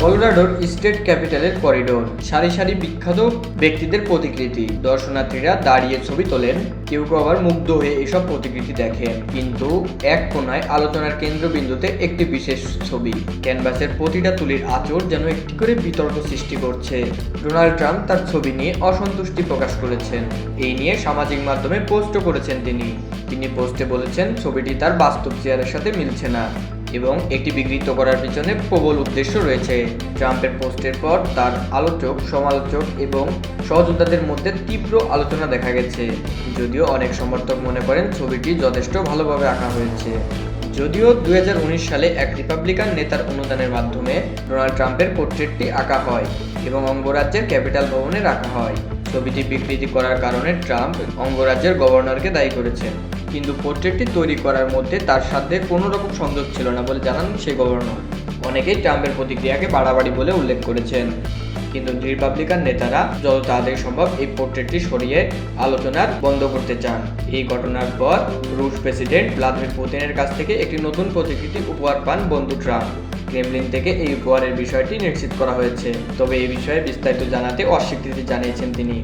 কলোরাডোর state ক্যাপিটালের corridor. সারি সারি বিখ্যাত ব্যক্তিদের প্রতিকৃতি। দর্শনার্থীরা দাঁড়িয়ে ছবি তোলেন। কেউ কেউ আবার মুগ্ধ হয়ে এসব প্রতিকৃতি দেখেন। কিন্তু এক কোনায় আলোচনার কেন্দ্রবিন্দুতে একটি বিশেষ ছবি। ক্যানভাসের প্রতিটা তুলির আচর যেন একটি করে বিতর্ক সৃষ্টি করছে। ডোনাল্ড ট্রাম্প তার ছবি নিয়ে অসন্তুষ্টি প্রকাশ করেছেন। এই নিয়ে সামাজিক মাধ্যমে পোস্টও করেছেন তিনি। তিনি পোস্টে বলেছেন, ছবিটি তার বাস্তব চেয়ারের সাথে মিলছে না। এবং এটি বিকৃত করার পিছনে প্রবল উদ্দেশ্য রয়েছে। ট্রাম্পের পোস্টের পর তার আলোচক, সমালোচক এবং সহযোদ্ধাদের মধ্যে তীব্র আলোচনা দেখা গেছে। যদিও অনেক সমর্থক মনে করেন ছবিটি যথেষ্ট ভালোভাবে আঁকা হয়েছে। যদিও দুই হাজার উনিশ সালে এক রিপাবলিকান নেতার অনুদানের মাধ্যমে ডোনাল্ড ট্রাম্পের পোর্ট্রেটটি আঁকা হয় এবং অঙ্গরাজ্যের ক্যাপিটাল ভবনে রাখা হয়। ছবিটি বিকৃতি করার কারণে ট্রাম্প অঙ্গরাজ্যের গভর্নরকে দায়ী করেছেন। কিন্তু পোর্ট্রেটটি তৈরি করার মধ্যে তার সাথে কোনো রকম সংযোগ ছিল না বলে জানান সেই গভর্নর। অনেকেই ট্রাম্পের প্রতিক্রিয়াকে বাড়াবাড়ি বলে উল্লেখ করেছেন। কিন্তু রিপাবলিকান নেতারা যত তাড়াতাড়ি সম্ভব এই পোর্ট্রেটটি সরিয়ে আলোচনার বন্ধ করতে চান। এই ঘটনার পর রুশ প্রেসিডেন্ট ভ্লাদিমির পুতিনের কাছ থেকে একটি নতুন প্রতিকৃতি উপহার পান বন্ধু ট্রাম্প। ক্রেমলিন থেকে এই উপহারের বিষয়টি নিশ্চিত করা হয়েছে। তবে এই বিষয়ে বিস্তারিত জানাতে অস্বীকৃতি জানিয়েছেন তিনি।